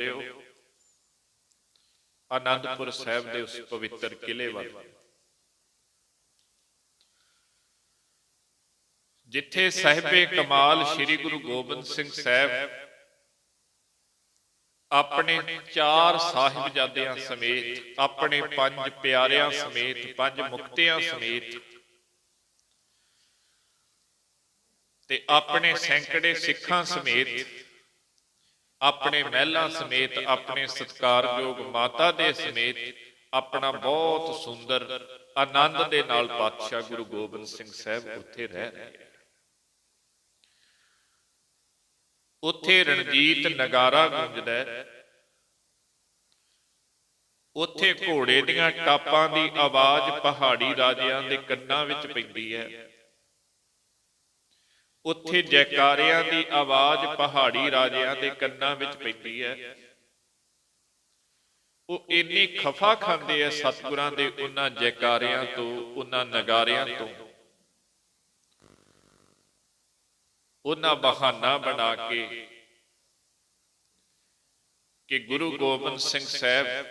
ਚੱਲਿਓ ਆਨੰਦਪੁਰ ਸਾਹਿਬ ਦੇ ਉਸ ਪਵਿੱਤਰ ਕਿਲੇ ਵੱਲ। ਜਿੱਥੇ ਸਾਹਿਬੇ ਕਮਾਲ ਸ੍ਰੀ ਗੁਰੂ ਗੋਬਿੰਦ ਸਿੰਘ ਸਾਹਿਬ ਆਪਣੇ ਚਾਰ ਸਾਹਿਬਜ਼ਾਦਿਆਂ ਸਮੇਤ ਆਪਣੇ ਪੰਜ ਪਿਆਰਿਆਂ ਸਮੇਤ ਪੰਜ ਮੁਕਤਿਆਂ ਸਮੇਤ। ਤੇ ਆਪਣੇ ਸੈਂਕੜੇ ਸਿੱਖਾਂ ਸਮੇਤ ਆਪਣੇ ਮਹਿਲਾਂ ਸਮੇਤ, ਆਪਣੇ ਸਤਿਕਾਰਯੋਗ ਮਾਤਾ ਦੇ ਸਮੇਤ, ਆਪਣਾ ਬਹੁਤ ਸੁੰਦਰ, ਆਨੰਦ ਦੇ ਨਾਲ ਪਾਤਸ਼ਾਹ ਗੁਰੂ ਗੋਬਿੰਦ ਸਿੰਘ ਸਾਹਿਬ ਉੱਥੇ ਰਹਿ ਰਹੇ ਉੱਥੇ ਰਣਜੀਤ ਨਗਾਰਾ ਗੂੰਜਦਾ ਉੱਥੇ ਘੋੜੇ ਦੀਆਂ ਟਾਪਾਂ ਦੀ ਆਵਾਜ਼ ਪਹਾੜੀ ਰਾਜਿਆਂ ਦੇ ਕੰਨਾਂ ਵਿੱਚ ਪੈਂਦੀ ਹੈ। ਉੱਥੇ ਜੈਕਾਰਿਆਂ ਦੀ ਆਵਾਜ਼ ਪਹਾੜੀ ਰਾਜਿਆਂ ਦੇ ਕੰਨਾਂ ਵਿੱਚ ਪੈਂਦੀ ਹੈ। ਉਹ ਇੰਨੀ ਖਫਾ ਖਾਂਦੇ ਐ ਸਤਿਗੁਰਾਂ ਦੇ ਉਹਨਾਂ ਜੈਕਾਰਿਆਂ ਤੋਂ, ਉਹਨਾਂ ਨਗਾਰਿਆਂ ਤੋਂ। ਉਹਨਾਂ ਬਹਾਨਾ ਬਣਾ ਕੇ ਕਿ ਗੁਰੂ ਗੋਬਿੰਦ ਸਿੰਘ ਸਾਹਿਬ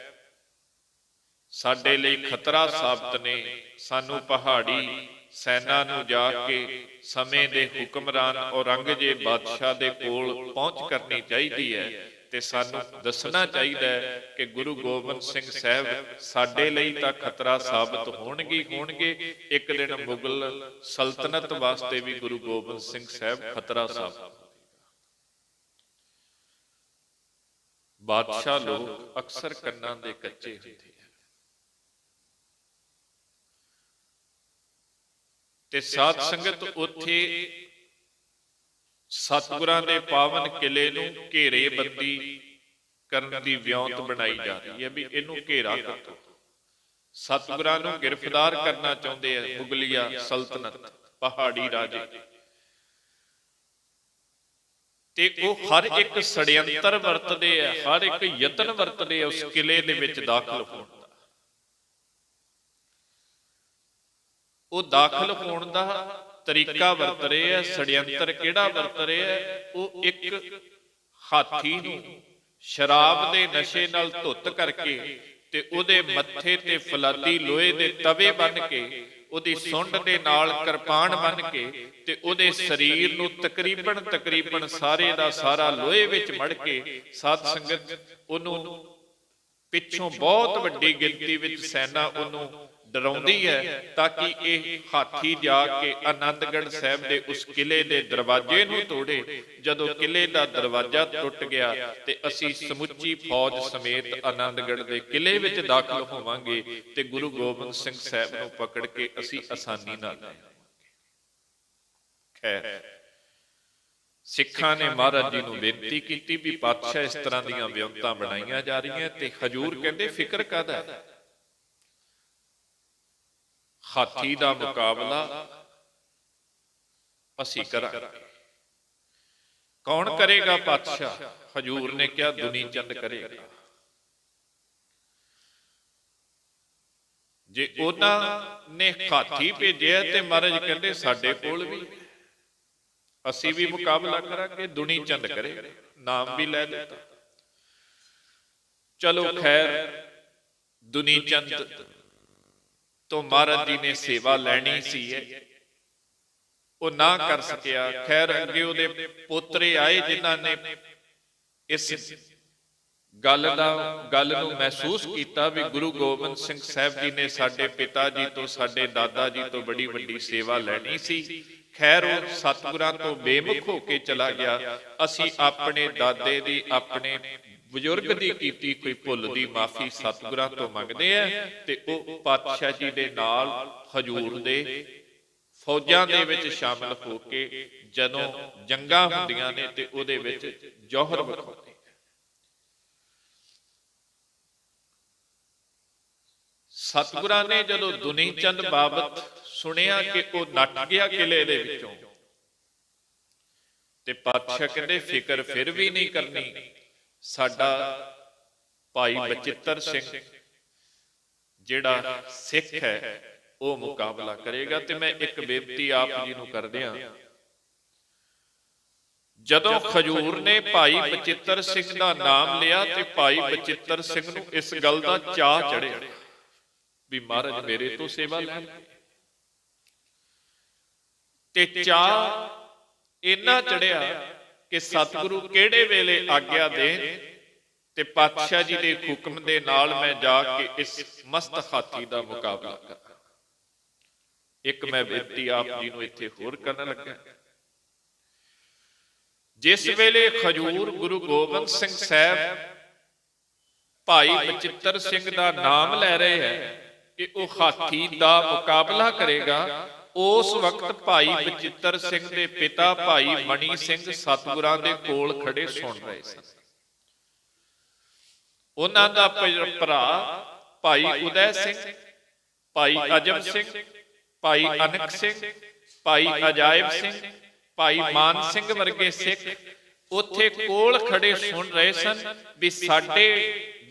ਸਾਡੇ ਲਈ ਖਤਰਾ ਸਾਬਤ ਨੇ, ਸਾਨੂੰ ਪਹਾੜੀ ਸੈਨਾ ਨੂੰ ਜਾ ਕੇ ਸਮੇਂ ਦੇ ਹੁਕਮਰਾਨ ਔਰੰਗਜ਼ੇਬ ਬਾਦਸ਼ਾਹ ਦੇ ਕੋਲ ਪਹੁੰਚ ਕਰਨੀ ਚਾਹੀਦੀ ਹੈ ਤੇ ਸਾਨੂੰ ਦੱਸਣਾ ਚਾਹੀਦਾ ਹੈ ਕਿ ਗੁਰੂ ਗੋਬਿੰਦ ਸਿੰਘ ਸਾਹਿਬ ਸਾਡੇ ਲਈ ਤਾਂ ਖਤਰਾ ਸਾਬਤ ਹੋਣਗੇ ਹੋਣਗੇ। ਇੱਕ ਦਿਨ ਮੁਗਲ ਸਲਤਨਤ ਵਾਸਤੇ ਵੀ ਗੁਰੂ ਗੋਬਿੰਦ ਸਿੰਘ ਸਾਹਿਬ ਖਤਰਾ ਸਾਬਤ ਬਾਦਸ਼ਾਹ ਲੋਕ ਅਕਸਰ ਕੰਨਾਂ ਦੇ ਕੱਚੇ ਹੁੰਦੇ ਆ ਤੇ ਸਾਧ ਸੰਗਤ ਉੱਥੇ ਸਤਿਗੁਰਾਂ ਦੇ ਪਾਵਨ ਕਿਲੇ ਨੂੰ ਘੇਰੇ ਬੰਦੀ ਕਰਨ ਦੀ ਵਿਉਂਤ ਬਣਾਈ ਜਾ ਰਹੀ ਹੈ ਵੀ ਇਹਨੂੰ ਘੇਰਾ ਕਰੋ ਸਤਿਗੁਰਾਂ ਨੂੰ ਗ੍ਰਿਫਤਾਰ ਕਰਨਾ ਚਾਹੁੰਦੇ ਆ ਮੁਗਲਿਆ ਸਲਤਨਤ, ਪਹਾੜੀ ਰਾਜੇ। ਤੇ ਉਹ ਹਰ ਇੱਕ ਸੜਯੰਤਰ ਵਰਤਦੇ ਆ, ਹਰ ਇੱਕ ਯਤਨ ਵਰਤਦੇ ਆ ਉਸ ਕਿਲੇ ਦੇ ਵਿੱਚ ਦਾਖਲ ਹੋਣ ਦਾ ਉਹ ਦਾਖਲ ਹੋਣ ਦਾ ਤਰੀਕਾ ਵਰਤ ਰਹੇ ਆ, ਸੜਯੰਤਰ ਕਿਹੜਾ ਵਰਤ ਰਹੇ ਆ, ਉਹ ਇੱਕ ਹਾਥੀ ਨੂੰ ਸ਼ਰਾਬ ਦੇ ਨਸ਼ੇ ਨਾਲ ਧੁੱਤ ਕਰਕੇ ਤੇ ਉਹਦੇ ਮੱਥੇ ਤੇ ਫਲਾਦੀ ਲੋਹੇ ਦੇ ਤਵੇ ਬੰਨ ਕੇ, ਉਹਦੀ ਸੁੰਡ ਦੇ ਨਾਲ ਕਿਰਪਾਨ ਬੰਨ ਕੇ ਤੇ ਉਹਦੇ ਸਰੀਰ ਨੂੰ ਤਕਰੀਬਨ ਤਕਰੀਬਨ ਸਾਰੇ ਦਾ ਸਾਰਾ ਲੋਹੇ ਵਿੱਚ ਮੜ ਕੇ ਸਾਧ ਸੰਗਤ ਉਹਨੂੰ ਪਿੱਛੋਂ ਬਹੁਤ ਵੱਡੀ ਗਿਣਤੀ ਵਿੱਚ ਸੈਨਾ ਉਹਨੂੰ ਡਰਾਉਂਦੀ ਹੈ ਤਾਂ ਕਿ ਇਹ ਹਾਥੀ ਜਾ ਕੇ ਆਨੰਦਗੜ੍ਹ ਸਾਹਿਬ ਦੇ ਉਸ ਕਿਲੇ ਦੇ ਦਰਵਾਜ਼ੇ ਨੂੰ ਤੋੜੇ। ਜਦੋਂ ਕਿਲੇ ਦਾ ਦਰਵਾਜ਼ਾ ਟੁੱਟ ਗਿਆ ਤੇ ਅਸੀਂ ਸਮੁੱਚੀ ਫੌਜ ਸਮੇਤ ਆਨੰਦਗੜ੍ਹ ਦੇ ਕਿਲੇ ਵਿੱਚ ਦਾਖਲ ਹੋਵਾਂਗੇ ਤੇ ਗੁਰੂ ਗੋਬਿੰਦ ਸਿੰਘ ਸਾਹਿਬ ਨੂੰ ਪਕੜ ਕੇ ਅਸੀਂ ਆਸਾਨੀ ਨਾਲ ਖੈਰ, ਸਿੱਖਾਂ ਨੇ ਮਹਾਰਾਜ ਜੀ ਨੂੰ ਬੇਨਤੀ ਕੀਤੀ ਵੀ ਪਾਤਸ਼ਾਹ ਇਸ ਤਰ੍ਹਾਂ ਦੀਆਂ ਵਿਉਂਤਾਂ ਬਣਾਈਆਂ ਜਾ ਰਹੀਆਂ ਤੇ ਹਜੂਰ ਕਹਿੰਦੇ, ਫਿਕਰ ਕਾਦਾ ਹਾਥੀ ਦਾ ਮੁਕਾਬਲਾ ਅਸੀਂ ਕਰਾਂਗੇ। ਕੌਣ ਕਰੇਗਾ ਪਾਤਸ਼ਾਹ ਹਜੂਰ ਨੇ ਕਿਹਾ, ਦੁਨੀ ਚੰਦ ਕਰੇਗਾ। ਜੇ ਉਹਨਾਂ ਨੇ ਹਾਥੀ ਭੇਜਿਆ ਤੇ ਮਹਾਰਾਜ ਕਹਿੰਦੇ, ਸਾਡੇ ਕੋਲ ਵੀ। ਅਸੀਂ ਵੀ ਮੁਕਾਬਲਾ ਕਰਾਂਗੇ, ਦੁਨੀ ਚੰਦ ਕਰੇਗਾ। ਨਾਮ ਵੀ ਲੈ ਦਿੱਤਾ। ਚਲੋ ਖੈਰ, ਦੁਨੀ ਚੰਦ ਤੋਂ ਮਹਾਰਾਜ ਜੀ ਨੇ ਸੇਵਾ ਲੈਣੀ ਸੀ ਉਹ ਨਾ ਕਰ ਸਕਿਆ। ਖੈਰ, ਅੱਗੇ ਉਹਦੇ ਪੋਤਰੇ ਆਏ ਜਿਨ੍ਹਾਂ ਨੇ ਇਸ ਗੱਲ ਦਾ, ਗੱਲ ਨੂੰ ਮਹਿਸੂਸ ਕੀਤਾ ਵੀ ਗੁਰੂ ਗੋਬਿੰਦ ਸਿੰਘ ਸਾਹਿਬ ਜੀ ਨੇ ਸਾਡੇ ਪਿਤਾ ਜੀ ਤੋਂ, ਸਾਡੇ ਦਾਦਾ ਜੀ ਤੋਂ ਬੜੀ ਵੱਡੀ ਸੇਵਾ ਲੈਣੀ ਸੀ। ਖੈਰ, ਉਹ ਸਤਿਗੁਰਾਂ ਤੋਂ ਬੇਮੁਖ ਹੋ ਕੇ ਚਲਾ ਗਿਆ। ਅਸੀਂ ਆਪਣੇ ਦਾਦੇ ਦੀ ਆਪਣੇ ਬਜ਼ੁਰਗ ਦੀ ਕੀਤੀ ਕੋਈ ਭੁੱਲ ਦੀ ਮਾਫੀ ਸਤਿਗੁਰਾਂ ਤੋਂ ਮੰਗਦੇ ਆ ਤੇ ਉਹ ਪਾਤਸ਼ਾਹ ਜੀ ਦੇ ਨਾਲ ਹਜੂਰ ਦੇ ਫੌਜਾਂ ਦੇ ਵਿੱਚ ਸ਼ਾਮਲ ਹੋ ਕੇ ਜਦੋਂ ਜੰਗਾਂ ਹੁੰਦੀਆਂ ਨੇ ਤੇ ਉਹਦੇ ਵਿੱਚ ਜੌਹਰ ਵਿਖਾਉਂਦੇ ਸਤਿਗੁਰਾਂ ਨੇ ਜਦੋਂ ਦੁਨੀ ਚੰਦ ਬਾਬਤ ਸੁਣਿਆ ਕਿ ਉਹ ਨੱਟ ਗਿਆ ਕਿਲੇ ਦੇ ਵਿੱਚੋਂ ਤੇ ਪਾਤਸ਼ਾਹ ਕਹਿੰਦੇ, ਫਿਕਰ ਫਿਰ ਵੀ ਨਹੀਂ ਕਰਨੀ। ਸਾਡਾ ਭਾਈ ਬਚਿੱਤਰ ਸਿੰਘ ਜਿਹੜਾ ਸਿੱਖ ਹੈ ਉਹ ਮੁਕਾਬਲਾ ਕਰੇਗਾ। ਤੇ ਮੈਂ ਇੱਕ ਬੇਨਤੀ ਆਪ ਜੀ ਨੂੰ ਕਰਦੇ ਆ ਜਦੋਂ ਖਜੂਰ ਨੇ ਭਾਈ ਬਚਿੱਤਰ ਸਿੰਘ ਦਾ ਨਾਮ ਲਿਆ ਤੇ ਭਾਈ ਬਚਿੱਤਰ ਸਿੰਘ ਨੂੰ ਇਸ ਗੱਲ ਦਾ ਚਾਹ ਚੜਿਆ ਵੀ ਮਹਾਰਾਜ ਮੇਰੇ ਤੋਂ ਸੇਵਾ ਲੈਣ। ਤੇ ਚਾਹ ਇੰਨਾ ਚੜਿਆ ਕਿ ਸਤਿਗੁਰੂ ਕਿਹੜੇ ਵੇਲੇ ਆਗਿਆ ਦੇਣ ਤੇ ਪਾਤਸ਼ਾਹ ਜੀ ਦੇ ਹੁਕਮ ਦੇ ਨਾਲ ਮੈਂ ਜਾ ਕੇ ਇਸ ਮਸਤ ਹਾਥੀ ਦਾ ਮੁਕਾਬਲਾ ਕਰਾਂ। ਇੱਕ ਮੈਂ ਬੇਨਤੀ ਆਪ ਜੀ ਨੂੰ ਇੱਥੇ ਹੋਰ ਕਰਨ ਲੱਗਾ ਜਿਸ ਵੇਲੇ ਖਜੂਰ ਗੁਰੂ ਗੋਬਿੰਦ ਸਿੰਘ ਸਾਹਿਬ ਭਾਈ ਬਚਿੱਤਰ ਸਿੰਘ ਦਾ ਨਾਮ ਲੈ ਰਹੇ ਹੈ ਕਿ ਉਹ ਹਾਥੀ ਦਾ ਮੁਕਾਬਲਾ ਕਰੇਗਾ ਉਸ ਵਕਤ ਭਾਈ ਬਚਿੱਤਰ ਸਿੰਘ ਦੇ ਪਿਤਾ ਭਾਈ ਮਣੀ ਸਿੰਘ ਸਤਿਗੁਰਾਂ ਦੇ ਕੋਲ ਖੜੇ ਸੁਣ ਰਹੇ ਸਨ। ਉਹਨਾਂ ਦਾ ਭਰਾ ਭਾਈ ਉਦੈ ਸਿੰਘ, ਭਾਈ ਅਜਮ ਸਿੰਘ, ਭਾਈ ਅਨਕ ਸਿੰਘ, ਭਾਈ ਅਜਾਇਬ ਸਿੰਘ, ਭਾਈ ਮਾਨ ਸਿੰਘ ਵਰਗੇ ਸਿੱਖ ਉੱਥੇ ਕੋਲ ਖੜੇ ਸੁਣ ਰਹੇ ਸਨ ਵੀ ਸਾਡੇ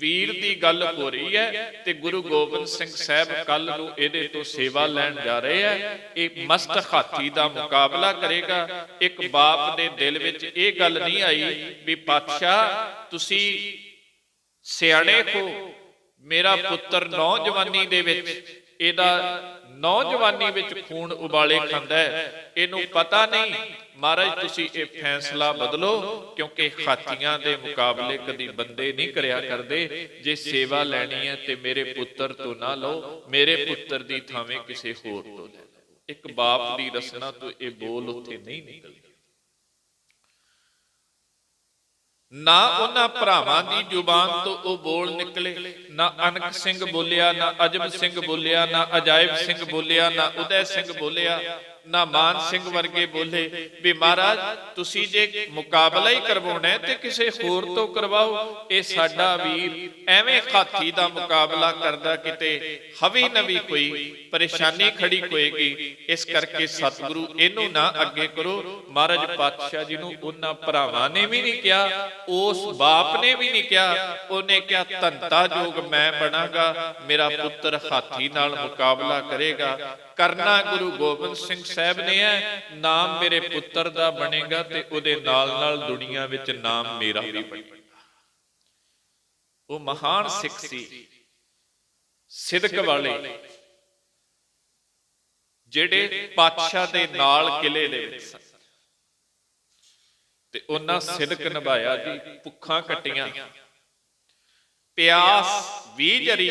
ਵੀਰ ਦੀ ਗੱਲ ਹੋ ਰਹੀ ਹੈ ਤੇ ਗੁਰੂ ਗੋਬਿੰਦ ਸਿੰਘ ਸਾਹਿਬ ਕੱਲ ਨੂੰ ਇਹਦੇ ਤੋਂ ਸੇਵਾ ਲੈਣ ਜਾ ਰਹੇ ਹੈ ਇਹ ਮਸਤ ਹਾਥੀ ਦਾ ਮੁਕਾਬਲਾ ਕਰੇਗਾ। ਇੱਕ ਬਾਪ ਦੇ ਦਿਲ ਵਿੱਚ ਇਹ ਗੱਲ ਨਹੀਂ ਆਈ ਵੀ ਪਾਤਸ਼ਾਹ, ਤੁਸੀਂ ਸਿਆਣੇ ਕੋ ਮੇਰਾ ਪੁੱਤਰ ਨੌਜਵਾਨੀ ਦੇ ਵਿੱਚ, ਇਹਦਾ ਨੌਜਵਾਨੀ ਵਿੱਚ ਖੂਨ ਉਬਾਲੇ ਖਾਂਦਾ ਹੈ। ਇਹਨੂੰ ਪਤਾ ਨਹੀਂ ਮਹਾਰਾਜ, ਤੁਸੀਂ ਇਹ ਫੈਸਲਾ ਬਦਲੋ, ਕਿਉਂਕਿ ਹਾਥੀਆਂ ਦੇ ਮੁਕਾਬਲੇ ਕਦੀ ਬੰਦੇ ਨਹੀਂ ਕਰਿਆ ਕਰਦੇ। ਜੇ ਸੇਵਾ ਲੈਣੀ ਹੈ ਤੇ ਮੇਰੇ ਪੁੱਤਰ ਤੋਂ ਨਾ ਲਓ, ਮੇਰੇ ਪੁੱਤਰ ਦੀ ਥਾਵੇਂ ਕਿਸੇ ਹੋਰ ਤੋਂ ਲੈ ਇੱਕ ਬਾਪ ਦੀ ਰਸਨਾ ਤੋਂ ਇਹ ਬੋਲ ਉੱਥੇ ਨਹੀਂ ਨਿਕਲਦੀ। ਨਾ ਉਹਨਾਂ ਭਰਾਵਾਂ ਦੀ ਜ਼ੁਬਾਨ ਤੋਂ ਉਹ ਬੋਲ ਨਿਕਲੇ। ਨਾ ਅਨਕ ਸਿੰਘ ਬੋਲਿਆ, ਨਾ ਅਜਮ ਸਿੰਘ ਬੋਲਿਆ, ਨਾ ਅਜਾਇਬ ਸਿੰਘ ਬੋਲਿਆ, ਨਾ ਉਦੈ ਸਿੰਘ ਬੋਲਿਆ। ਨਾ ਮਾਨ ਸਿੰਘ ਵਰਗੇ ਬੋਲੇ ਵੀ ਮਹਾਰਾਜ, ਤੁਸੀਂ ਜੇ ਮੁਕਾਬਲਾ ਹੀ ਕਰਵਾਉਣਾ ਹੈ ਤੇ ਕਿਸੇ ਹੋਰ ਤੋਂ ਕਰਵਾਓ। ਇਹ ਸਾਡਾ ਵੀਰ ਐਵੇਂ ਹਾਥੀ ਦਾ ਮੁਕਾਬਲਾ ਕਰਦਾ ਕਿਤੇ ਹਵੀ ਨਵੀ ਕੋਈ ਪਰੇਸ਼ਾਨੀ ਖੜੀ ਹੋਏਗੀ। ਇਸ ਕਰਕੇ ਸਤਿਗੁਰੂ ਇਹਨੂੰ ਨਾ ਅੱਗੇ ਕਰੋ। ਮਹਾਰਾਜ ਪਾਤਸ਼ਾਹ ਜੀ ਨੂੰ ਉਹਨਾਂ ਭਰਾਵਾਂ ਨੇ ਵੀ ਨਹੀਂ ਕਿਹਾ, ਉਸ ਬਾਪ ਨੇ ਵੀ ਨਹੀਂ ਕਿਹਾ। ਉਹਨੇ ਕਿਹਾ ਧੰਤਾ ਜੋਗ ਮੈਂ ਬਣਾਗਾ, ਮੇਰਾ ਪੁੱਤਰ ਹਾਥੀ ਨਾਲ ਮੁਕਾਬਲਾ ਕਰੇਗਾ। ਕਰਨਾ ਗੁਰੂ ਗੋਬਿੰਦ ਸਿੰਘ ਸਾਹਿਬ ਨੇ ਹੈ, ਨਾਮ ਮੇਰੇ ਪੁੱਤਰ ਦਾ ਬਣੇਗਾ ਤੇ ਉਹਦੇ ਨਾਲ ਨਾਲ ਦੁਨੀਆ ਵਿੱਚ ਨਾਮ ਮੇਰਾ ਵੀ ਬਣੇਗਾ। ਉਹ ਮਹਾਨ ਸਿੱਖ ਸੀ, ਸਿਦਕ ਵਾਲੇ, ਜਿਹੜੇ ਪਾਤਸ਼ਾਹ ਦੇ ਨਾਲ ਕਿਲੇ ਦੇ ਵਿੱਚ ਸਨ। ਤੇ ਉਹਨਾਂ ਸਿਦਕ ਨਿਭਾਇਆ ਜੀ, ਭੁੱਖਾਂ ਕੱਟੀਆਂ। ਪਿਆਸ, ਵੀ ਜਰੀ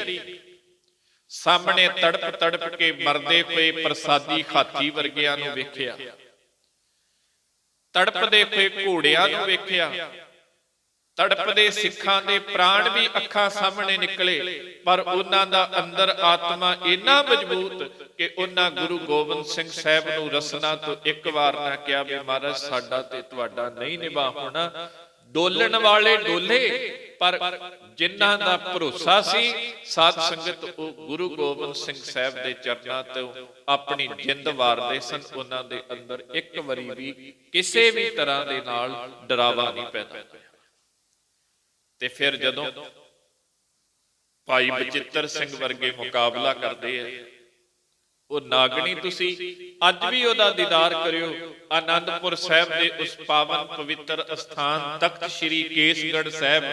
ਸਾਹਮਣੇ ਤੜਪ ਤੜਪ ਕੇ ਮਰਦੇ ਹੋਏ ਪ੍ਰਸਾਦੀ ਹਾਥੀ ਵਰਗਿਆਂ ਨੂੰ ਵੇਖਿਆ। ਤੜਪਦੇ ਹੋਏ ਘੋੜਿਆਂ ਨੂੰ ਵੇਖਿਆ। ਤੜਪਦੇ ਸਿੱਖਾਂ ਦੇ ਪ੍ਰਾਣ ਵੀ ਅੱਖਾਂ ਸਾਹਮਣੇ ਨਿਕਲੇ, ਪਰ ਉਹਨਾਂ ਦਾ ਅੰਦਰ ਆਤਮਾ ਇੰਨਾ ਮਜ਼ਬੂਤ ਕਿ ਉਹਨਾਂ ਗੁਰੂ ਗੋਬਿੰਦ ਸਿੰਘ ਸਾਹਿਬ ਨੂੰ ਰਸਨਾ ਤੋਂ ਇੱਕ ਵਾਰ ਨਾ ਕਿਹਾ ਵੀ ਮਹਾਰਾਜ, ਸਾਡਾ ਤੇ ਤੁਹਾਡਾ ਨਹੀਂ ਨਿਭਾ ਹੋਣਾ। ਡੋਲਣ ਵਾਲੇ ਡੋਲੇ ਪਰ ਜਿਨ੍ਹਾਂ ਦਾ ਭਰੋਸਾ ਸੀ, ਸਾਧ ਸੰਗਤ ਉਹ ਗੁਰੂ ਗੋਬਿੰਦ ਸਿੰਘ ਸਾਹਿਬ ਦੇ ਚਰਨਾਂ ਤੋਂ ਆਪਣੀ ਜਿੰਦ ਵਾਰਦੇ ਸਨ, ਉਹਨਾਂ ਦੇ ਅੰਦਰ ਇੱਕ ਵਾਰੀ ਵੀ ਕਿਸੇ ਵੀ ਤਰ੍ਹਾਂ ਦੇ ਨਾਲ ਡਰਾਵਾ ਨਹੀਂ ਪੈਦਾ। ਤੇ ਫਿਰ ਜਦੋਂ ਭਾਈ ਬਚਿੱਤਰ ਸਿੰਘ ਵਰਗੇ ਮੁਕਾਬਲਾ ਕਰਦੇ ਆ ਉਹ ਨਾਗਣੀ ਤੁਸੀਂ, ਅੱਜ ਵੀ ਉਹਦਾ ਦੀਦਾਰ ਕਰਿਓ। ਆਨੰਦਪੁਰ ਸਾਹਿਬ ਦੇ ਉਸ ਪਾਵਨ ਪਵਿੱਤਰ ਅਸਥਾਨ ਤਖਤ ਸ੍ਰੀ ਕੇਸਗੜ੍ਹ ਸਾਹਿਬ,